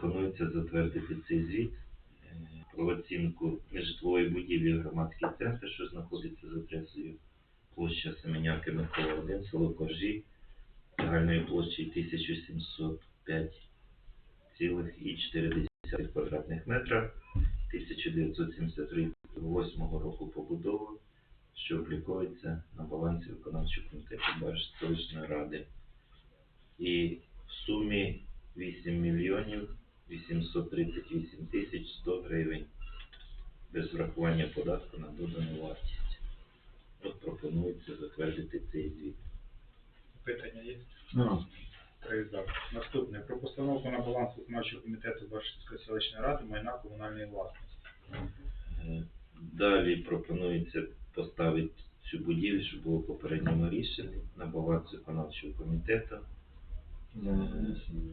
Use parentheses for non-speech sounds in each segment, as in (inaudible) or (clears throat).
Пропонується затвердити цей звіт е, про оцінку нежитлової будівлі громадський центр, що знаходиться за адресою площа Семенярки Микола 1, село Коржі, загальною площею 1705,4 квадратних метра, 1978 року побудови, що обліковується на балансі виконавчого комітету Бариш селищної ради. І в сумі 8 мільйонів 838 тисяч 100 гривень без врахування податку на додану вартість. От пропонується затвердити цей звіт. Питання є? Ну, Три. Наступне. Про постановку на баланс виконавчого комітету Баршівської селищної ради майна комунальної власності. Е, Далі пропонується поставити цю будівлю, що було попередньому рішенні, на баланс виконавчого комітету, комісії.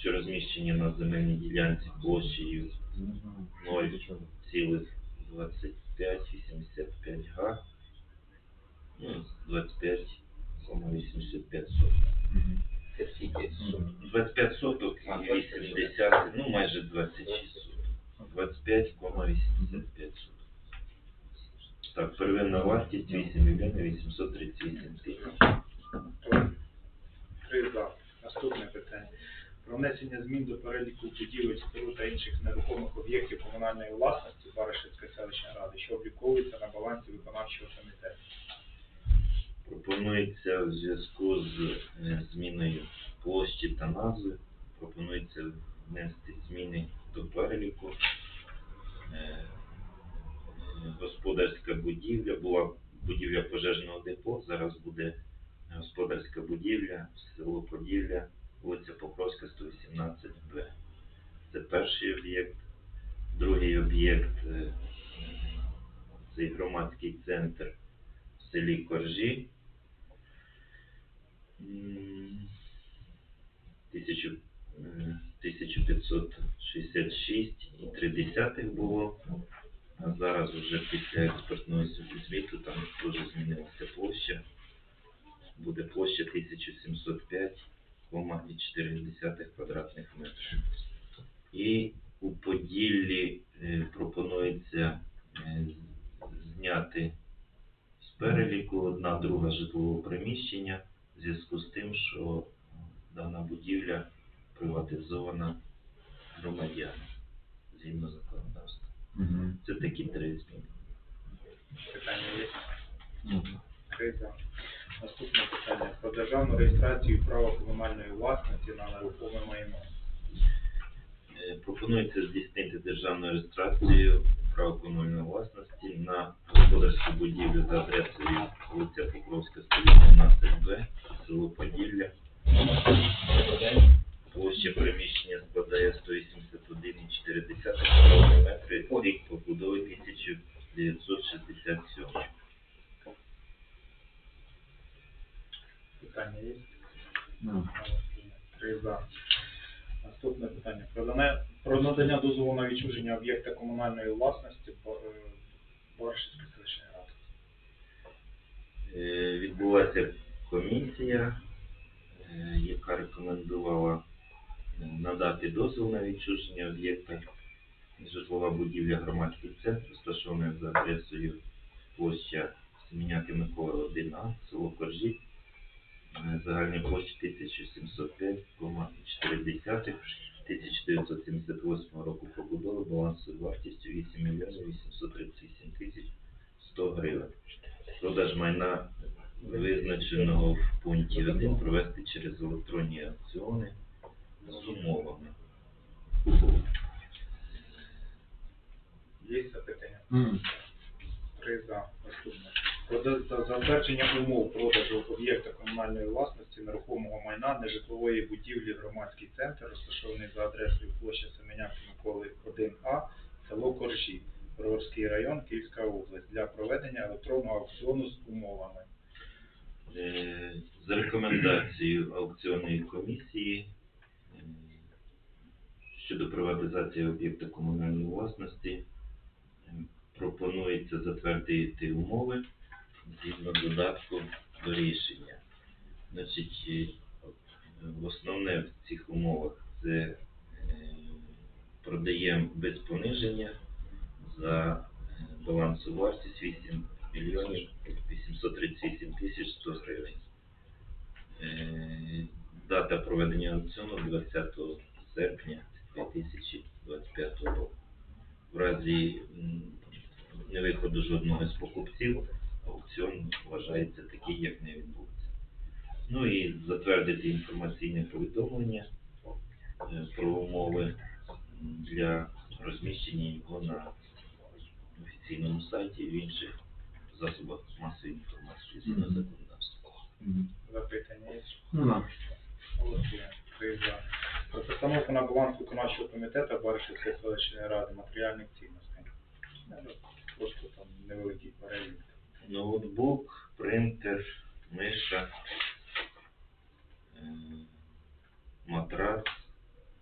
Що розміщені на земельній ділянці площею Не знаю. Ноль. До чого? цілих 25,85 га, ну, 25,85 соток. Це скільки? 25 соток і 80, ну майже 26 соток. 25,85 соток. Так, первинна вартість 8 мільйонів 838 тисяч. Три. Наступне питання. Про внесення змін до переліку будівель, споруд та інших нерухомих об'єктів комунальної власності Баришівської селищної ради, що обліковується на балансі виконавчого комітету. Пропонується в зв'язку з е, зміною площі та назви, пропонується внести зміни до переліку. Е, е, Господарська будівля, була будівля пожежного депо, зараз буде господарська будівля, село Поділля, вулиця Покровська, 118Б. Це перший об'єкт. Другий об'єкт е, це громадський центр в селі Коржі. М, тисячу- м, 1566,3 було. А зараз вже після експортного звіту там теж змінилася площа. Буде площа 1705,4 квадратних метрів. І у Поділлі е, пропонується е, зняти з переліку одна друга житлового приміщення в зв'язку з тим, що дана будівля приватизована громадянам згідно законодавства. Мгм. Це такі три зміни. Питання є? Ну, Три за. Наступне питання. Реєстрацію права комунальної власності на нерухоме майно. Е, Пропонується здійснити державну реєстрацію права комунальної власності на господарську будівлю за адресою вулиця Покровська, комунальної власності е, Баришівської селищної ради. Е, Відбулася комісія, е, яка рекомендувала надати дозвіл на відчуження об'єкта житлова будівля громадський центр, розташований за адресою площа Семеняки Микола 1А, село Коржі, загальна площа 1705,4 1978 року побудови балансовою вартістю 8 мільйонів 838 тисяч 100 гривень. Продаж майна визначеного в пункті 1 провести через електронні аукціони з умовами. Є запитання? Три за. Наступне. Про за- за- затвердження умов продажу об'єкта комунальної власності нерухомого майна нежитлової будівлі громадський центр, розташований за адресою площа Семенянки Миколи 1А, село Коржі, Броварський район, Київська область, для проведення електронного аукціону з умовами. Е, За рекомендацією аукціонної комісії е, щодо приватизації об'єкта комунальної власності е, пропонується затвердити умови згідно додатку до рішення. Значить, е, основне в цих умовах це е, продаємо без пониження за е, вартість 8 мільйонів 838 тисяч 100 гривень. Дата проведення аукціону 20 серпня 2025 року. В разі м, невиходу жодного з покупців аукціон вважається такий, як не відбувся. Ну і затвердити інформаційне повідомлення е, про умови для розміщення його на офіційному сайті і в інших засобах масової інформації згідно законодавства. Запитання є? Нема. Про постановку на баланс виконавчого комітету Баришівської селищної ради матеріальних цінностей. Ну, Просто там невеликий перелік. Ноутбук, принтер, миша, е, матрац,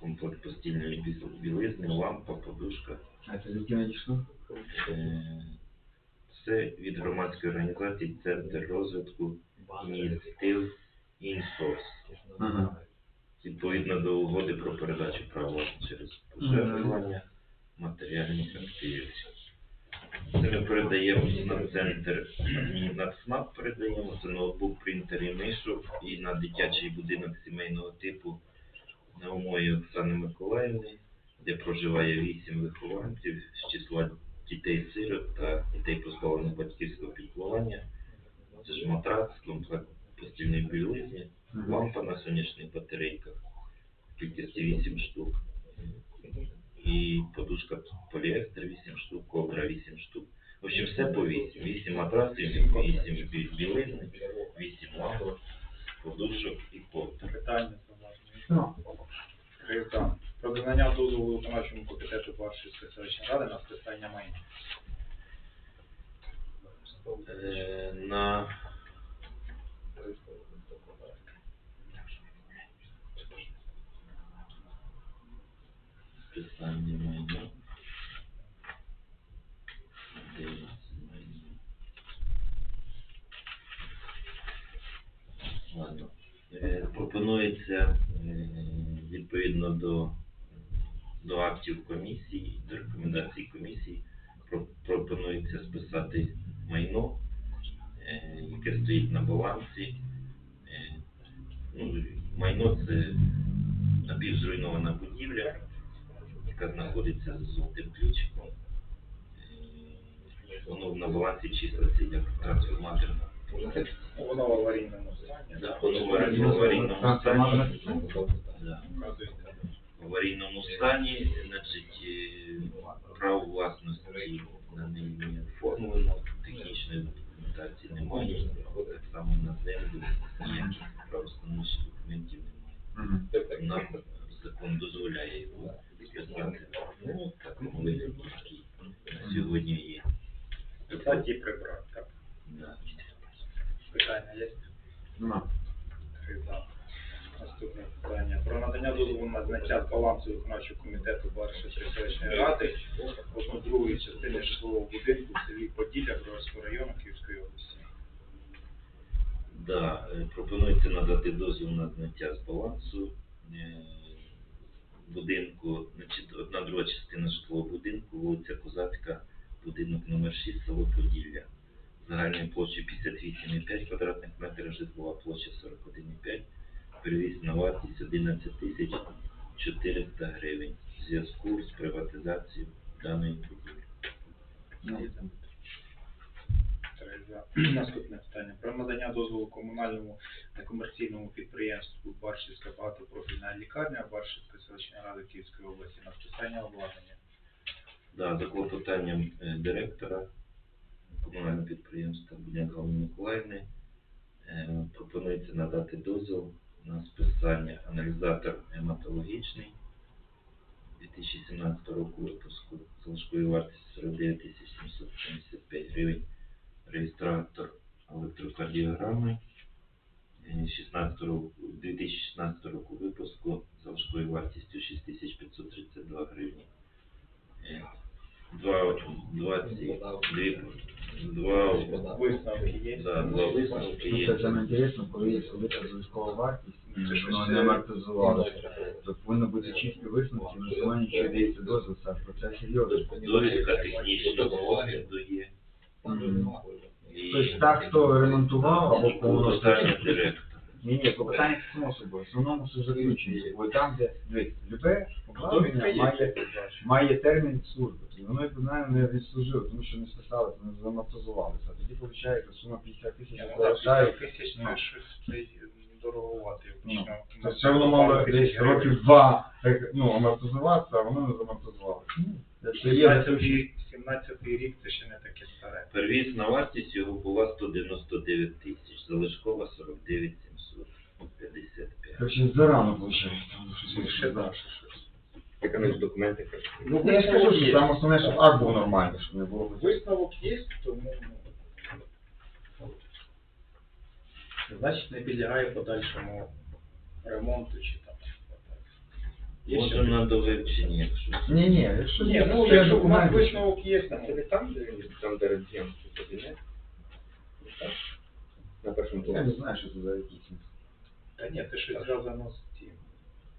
комплект постільної білизни, лампа, подушка. А це звідки надійшло? Це від громадської організації Центр розвитку ініціатив Інсорс. Ага. Відповідно до угоди про передачу права через пожертвування матеріальних активів. Це ми передаємо на центр, на ЦНАП передаємо, це ноутбук, принтер і мишу, і на дитячий будинок сімейного типу Наумої Оксани Миколаївни, де проживає вісім вихованців з числа дітей-сирот та дітей позбавлених батьківського піклування. Це ж матрац, комплект постільної білизни, лампа на сонячних батарейках кількості 8 штук. І подушка поліестер 8 штук, ковдра 8 штук. В общем, все по 8. 8 матрасів, 8 бі- білизни, 8 ламп, подушок і ковдр. Питання. Ну, Про надання дозволу виконавчому комітету Баришівської селищної ради на списання майна. Е, на списання майна. Дивіться, майно. Ладно. Е, Пропонується е, відповідно до, до актів комісії, до рекомендацій комісії, про- пропонується списати майно, е, яке стоїть на балансі. Ну, майно це напівзруйнована будівля, яка знаходиться за золотим ключиком. Е, Воно на балансі числиться як трансформаторна. Ну, Воно в аварійному стані. Да, воно в аварійному стані. Да. В аварійному стані, значить, е, право власності на не оформлено, технічної документації немає, так само на землю ніяких правостановчих документів немає. Нам закон дозволяє його. Ну, вигляді, який на сьогодні є. Писати. Так. Да. Питання є? Нема. Три за. Наступне питання. Про надання дозволу на зняття з балансу виконавчого комітету Баришівської селищної ради одну другої частини житлового будинку в селі Поділля Броварського району Київської області. Да, е, пропонується надати дозвіл на зняття з балансу е, будинку, значить, одна друга частина житлового будинку, вулиця Козацька, будинок номер 6, село Поділля. Загальною площею 58,5 квадратних метрів, житлова площа 41,5, перевісна вартість 11 тисяч 400 гривень в зв'язку з приватизацією даної будівлі. Наступне питання. Про надання дозволу комунальному некомерційному підприємству Баршівська багатопрофільна лікарня Баршівської селищної ради Київської області на списання обладнання. Да, за клопотанням е, директора комунального підприємства Будняк Галини Миколаївни е, пропонується надати дозвіл на списання аналізатор гематологічний 2017 року випуску з залишковою вартістю 49 775 гривень, реєстратор електрокардіограми е, 16 року, 2016 року випуску з залишковою вартістю 6532 гривні. Два, 22 Два Висновки є? Да, два висновки є. Це саме інтересно, коли є велика залишкова вартість, і Це ж воно не амортизувалося. То повинно бути чіткі висновки, на основанні що дається дозвіл, це серйозно. Довідка технічного огляду є. І Тобто так, хто ремонтував або повністю. директора. Ні, ні, клопотання це само собою. В основному все заключення. Бо там, де дивіться, любе обладнання має, має термін служби. Тобто воно, як знаєте, не відслужило, тому що не списалося, не замортизувалося. Тоді виходить, сума 50 тисяч залишає. тисяч Ну. щось це дороговато. Ну, Тобто це воно мало десь років два ну, амортизуватися, а воно не замортизувалося. Ну, Якщо є 17 рік це ще не таке старе. Первісна вартість його була 199 тисяч, залишкова 49 755. Короче, зарано виходить. Ще далі щось. Оно ж документы. Ну, Я ж кажу, що там основне, щоб акт був нормальний, щоб не було. Висновок є, тому ну, значить не підлягає подальшому ремонту чи там. Є Може ще на довивчення, якщо. Ні, ні, якщо Ні, ну якщо у нас документи. висновок є, А це ну, там, де там, де рентген кабінет? Так? На першому Я не поверсі. знаю, що це за якісь. Та ні, це щось зв'язано з тим.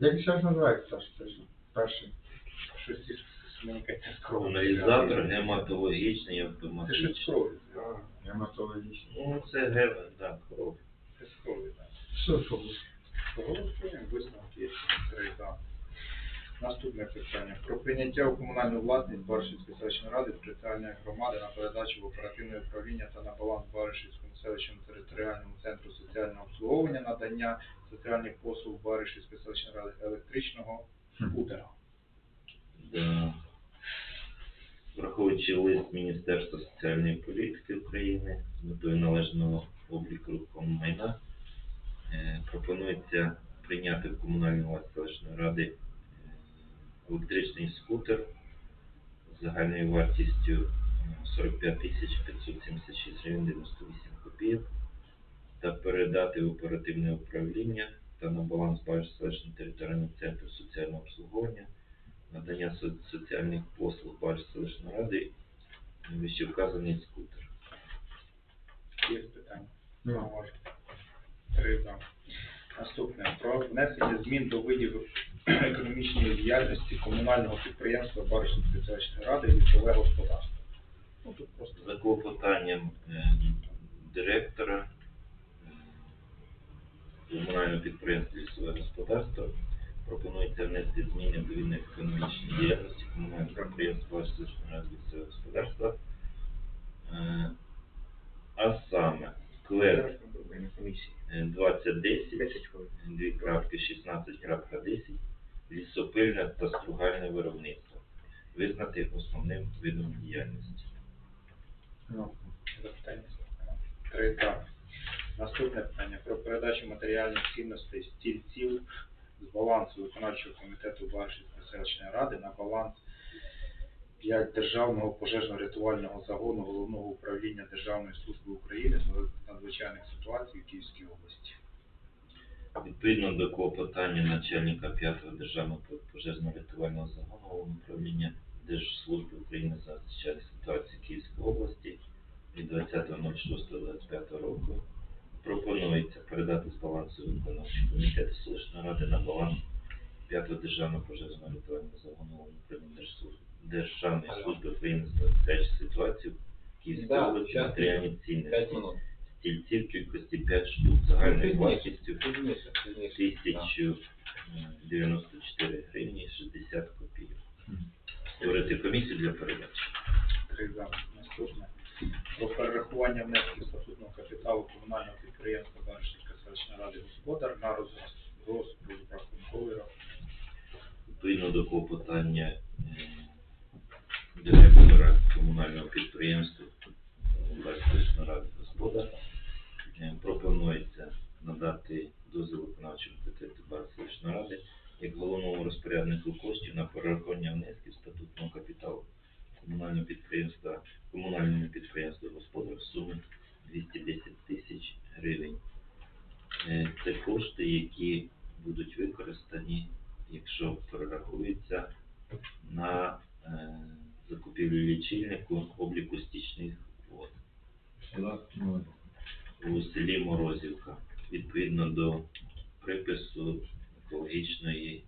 Як зараз називається, це? Перший. Щось із з- мені з кров'ю. Аналізатор гематологічний Це щось автоматичний. А, Гематологічний. Ну, це гевен, так, кров. Це з крові, так. Що, що? Проголосуємо, висновки, за. Наступне питання. Про прийняття у комунальну власність Баршівської селищної ради територіальної громади на передачу в оперативне управління та на баланс Баришівському селищному територіальному центру соціального обслуговування надання соціальних послуг Баришівської селищної ради електричного скутера. Да. Враховуючи лист Міністерства соціальної політики України з метою належного обліку рухомого майна, е, пропонується прийняти в комунальну власність селищної ради електричний скутер з загальною вартістю е, 45 тисяч 576 гривень 98 копійок та передати в оперативне управління та на баланс селищного територіального центру соціального обслуговування надання со- соціальних послуг Бальш селищної ради вище вказаний скутер. Є питання? Наступне. Про внесення змін до видів (clears throat) економічної діяльності комунального підприємства Баришівської селищної ради лісове господарство. Ну, тут просто За клопотанням е, директора е, комунального підприємства лісове господарство пропонується внести зміни до відних економічної діяльності комунального підприємства Бальш ради лісове господарства. Е, А саме клер зараз ми будемо на комісії. е, 2010 10 хвилин. дві крапки 16.10 лісопильне та стругальне виробництво. Визнати основним видом діяльності. Ну. Наступне питання. Про передачу матеріальних цінностей стільців з балансу виконавчого комітету Баришівської селищної ради на баланс 5 Державного пожежно-рятувального загону Головного управління Державної служби України з надзвичайних ситуацій в Київській області. Відповідно до клопотання начальника 5-го державного пожежно-рятувального загону Головного управління Держслужби України з надзвичайних ситуацій Київської області від 20.06.25 року пропонується передати з балансу виконавчого комітету селищної ради на баланс 5-го державного пожежно-рятувального загону Головного управління Держслужби Державної служби України з надзвичайних ситуацій в Київській області матеріальні цінності. Стільців кількості 5 штук загальною Ну, вартістю Пізніше, пізніше. тисячу е, 94 гривні 60 копійок. Створити комісію для передачі. Три за. Наступне. Про перерахування внесків статутного капіталу комунального підприємства Баришівської селищної ради господар на розрахунковий рахунок. Відповідно до клопотання е, директора комунального підприємства Барської ради господар е, пропонується надати дозвіл виконавчого комітету Барської ради як головному розпоряднику коштів на перерахування внесків статутного капіталу комунального підприємства комунальному підприємству господар в сумі 210 тисяч гривень. Е, Це кошти, які будуть використані, якщо перерахуються на е, закупівлю лічильнику обліку стічних вод. Ну, у селі Морозівка відповідно до припису екологічної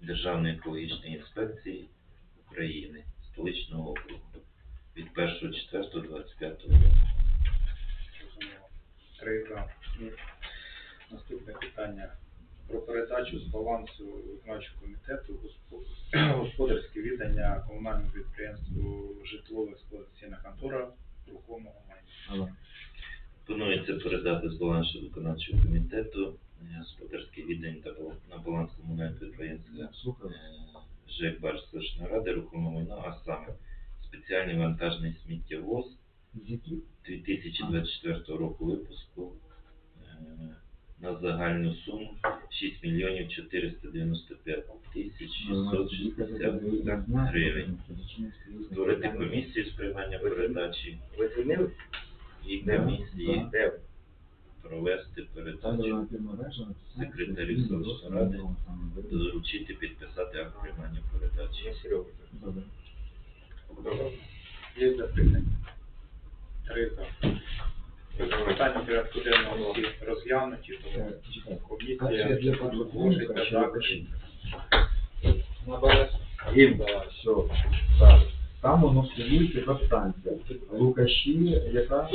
Державної екологічної інспекції України столичного округу від 1.4.25 року. Три за. Наступне питання. Про передачу з балансу виконавчого комітету (clears throat) господарське віддання комунальному підприємству житлово експлуатаційна контора рухомого майна. але Планується передати з балансу виконавчого комітету господарський віддань та на баланс комунального підприємства е, ЖЕК Барж ради рухоме майно, а саме спеціальний вантажний сміттєвоз з яких 2024 року випуску е, на загальну суму 6 мільйонів 495 тисяч 660 гривень. Створити комісію з приймання передачі. І комісії. Провести передачу, секретарю секретарів селищної ради доручити підписати акт приймання передачі. Добре. Є запитання? Три за. Питання порядку денного всі розглянуті, тому комісія ще закритою. лукаші. На баланс. Їм, все, так. Там воно слідується яка станція. Лукаші, яка?